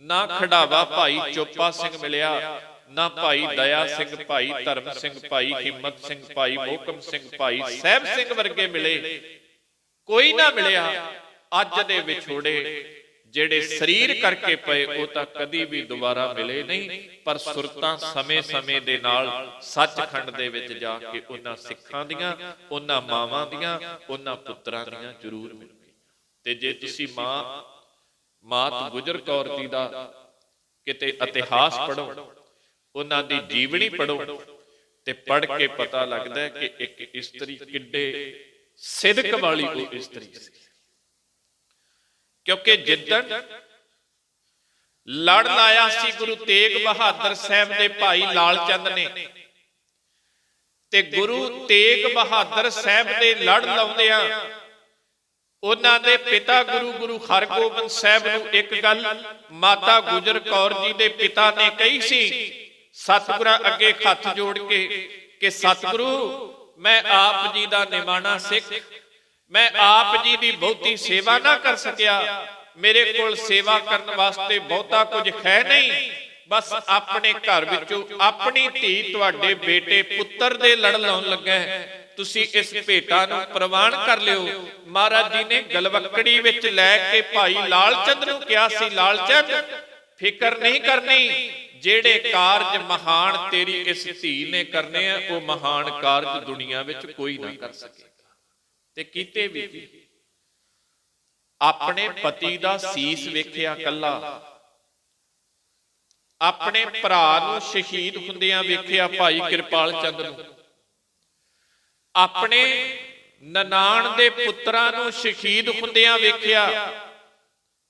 ਨਾ ਖੜਾਵਾ ਭਾਈ ਚੋਪਾ ਸਿੰਘ ਮਿਲਿਆ ਨਾ ਭਾਈ ਦਇਆ ਸਿੰਘ ਭਾਈ ਧਰਮ ਸਿੰਘ ਭਾਈ ਹਿੰਮਤ ਸਿੰਘ ਭਾਈ ਮੋਹਕਮ ਸਿੰਘ ਭਾਈ ਸਹਿਬ ਸਿੰਘ ਵਰਗੇ ਮਿਲੇ। ਕੋਈ ਨਾ ਮਿਲਿਆ ਅੱਜ ਦੇ ਵਿਛੋੜੇ ਜਿਹੜੇ ਸਰੀਰ ਕਰਕੇ ਪਏ, ਉਹ ਤਾਂ ਕਦੀ ਵੀ ਦੁਬਾਰਾ ਮਿਲੇ ਨਹੀਂ। ਪਰ ਸੁਰਤਾਂ ਸਮੇਂ-ਸਮੇਂ ਦੇ ਨਾਲ ਸੱਚਖੰਡ ਦੇ ਵਿੱਚ ਜਾ ਕੇ ਉਹਨਾਂ ਸਿੱਖਾਂ ਦੀਆਂ, ਉਹਨਾਂ ਮਾਵਾਂ ਦੀਆਂ, ਉਹਨਾਂ ਪੁੱਤਰਾਂ ਦੀਆਂ ਜ਼ਰੂਰ ਮਿਲਣਗੀਆਂ ਤੇ ਜੇ ਤੁਸੀਂ ਮਾਂ, ਮਾਤ ਗੁਜਰ ਕੌਰ ਜੀ ਦਾ ਕਿਤੇ ਇਤਿਹਾਸ ਪੜੋ ਉਹਨਾਂ ਦੀ ਜੀਵਨੀ ਪੜੋ ਤੇ ਪੜ ਕੇ ਪਤਾ ਲੱਗਦਾ ਹੈ ਕਿ ਇੱਕ ਇਸਤਰੀ ਕਿੱਡੇ ਸਿਦਕ ਵਾਲੀ ਉਹ ਇਸਤਰੀ ਸੀ। ਕਿਉਂਕਿ ਜਿੱਦਣ ਲੜ ਲਾਇਆ ਸੀ ਗੁਰੂ ਤੇਗ ਬਹਾਦਰ ਸਾਹਿਬ ਦੇ ਭਾਈ ਲਾਲ ਚੰਦ ਨੇ। ਤੇ ਗੁਰੂ ਤੇਗ ਬਹਾਦਰ ਸਾਹਿਬ ਦੇ ਲੜ ਲਾਉਂਦਿਆਂ ਉਹਨਾਂ ਦੇ ਪਿਤਾ ਗੁਰੂ ਗੁਰੂ ਹਰਗੋਬਿੰਦ ਸਾਹਿਬ ਨੂੰ ਇੱਕ ਗੱਲ ਮਾਤਾ ਗੁਜਰ ਕੌਰ ਜੀ ਦੇ ਪਿਤਾ ਨੇ ਕਹੀ ਸੀ ਸਤਿਗੁਰਾਂ ਅੱਗੇ ਹੱਥ ਜੋੜ ਕੇ ਕਿ ਸਤਿਗੁਰੂ ਮੈਂ ਆਪ ਜੀ ਦਾ ਨਿਮਾਣਾ ਸਿੱਖ ਮੈਂ ਆਪ ਜੀ ਦੀ ਬਹੁਤੀ ਸੇਵਾ ਨਾ ਕਰ ਸਕਿਆ। ਮੇਰੇ ਕੋਲ ਸੇਵਾ ਕਰਨ ਵਾਸਤੇ ਬਹੁਤਾ ਕੁਝ ਹੈ ਨਹੀਂ। ਬਸ ਆਪਣੇ ਘਰ ਵਿੱਚੋਂ ਆਪਣੀ ਧੀ ਤੁਹਾਡੇ ਬੇਟੇ ਪੁੱਤਰ ਦੇ ਲੜ ਲਾਉਣ ਲੱਗਾ ਹੈ। ਤੁਸੀਂ ਇਸ ਭੇਟਾ ਨੂੰ ਪ੍ਰਵਾਨ ਕਰ ਲਿਓ। ਮਹਾਰਾਜ ਜੀ ਨੇ ਗਲਵਕੜੀ ਵਿੱਚ ਲੈ ਕੇ ਭਾਈ ਲਾਲਚੰਦ ਨੂੰ ਕਿਹਾ ਸੀ, ਲਾਲਚੰਦ, ਫਿਕਰ ਨਹੀਂ ਕਰਨੀ। ਜਿਹੜੇ ਕਾਰਜ ਮਹਾਨ ਤੇਰੀ ਇਸ ਧੀ ਨੇ ਕਰਨੇ ਆ, ਉਹ ਮਹਾਨ ਕਾਰਜ ਦੁਨੀਆ ਵਿੱਚ ਕੋਈ ਨਾ ਕਰ ਸਕੇ। ਤੇ ਕੀਤੇ ਵੀ? ਆਪਣੇ ਪਤੀ ਦਾ ਸੀਸ ਵੇਖਿਆ ਕੱਲਾ ਆਪਣੇ ਭਰਾ ਨੂੰ ਸ਼ਹੀਦ ਹੁੰਦਿਆਂ ਵੇਖਿਆ ਭਾਈ ਕਿਰਪਾਲ ਚੰਦ ਨੂੰ। ਆਪਣੇ ਨਨਾਣ ਦੇ ਪੁੱਤਰਾਂ ਨੂੰ ਸ਼ਹੀਦ ਹੁੰਦਿਆਂ ਵੇਖਿਆ।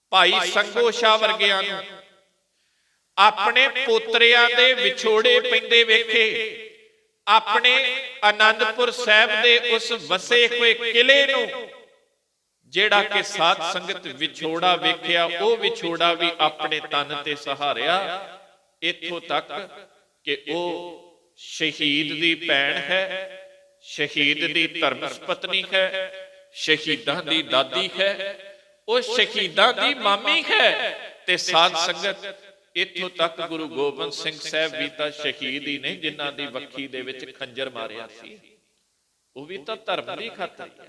ਭਾਈ ਸੰਗੋ ਸ਼ਾਹ ਵਰਗਿਆਂ ਨੂੰ। ਆਪਣੇ ਪੋਤਰਿਆਂ ਦੇ ਵਿਛੋੜੇ ਪੈਂਦੇ ਵੇਖੇ। ਆਪਣੇ ਆਨੰਦਪੁਰ ਸਾਹਿਬ ਦੇ ਉਸ ਵਸੇ ਹੋਏ ਕਿਲੇ ਨੂੰ, ਜਿਹੜਾ ਕਿ ਸਾਧ ਸੰਗਤ ਵਿਛੋੜਾ ਵੇਖਿਆ, ਉਹ ਵਿਛੋੜਾ ਵੀ ਆਪਣੇ ਤਨ ਤੇ ਸਹਾਰਿਆ, ਇੱਥੋਂ ਤੱਕ ਕਿ ਉਹ ਸ਼ਹੀਦ ਦੀ ਭੈਣ ਹੈ, ਸ਼ਹੀਦ ਦੀ ਧਰਮ ਪਤਨੀ ਹੈ, ਸ਼ਹੀਦਾਂ ਦੀ ਦਾਦੀ ਹੈ, ਉਹ ਸ਼ਹੀਦਾਂ ਦੀ ਮਾਮੀ ਹੈ ਤੇ ਸਾਧ ਸੰਗਤ ਇੱਥੋਂ ਤੱਕ ਗੁਰੂ ਗੋਬਿੰਦ ਸਿੰਘ ਸਾਹਿਬ ਵੀ ਤਾਂ ਸ਼ਹੀਦ ਹੀ ਨੇ, ਜਿਨ੍ਹਾਂ ਦੀ ਵੱਖੀ ਦੇ ਵਿੱਚ ਖੰਜਰ ਮਾਰਿਆ ਸੀ। ਉਹ ਵੀ ਤਾਂ ਧਰਮ ਦੀ ਖਾਤਰ।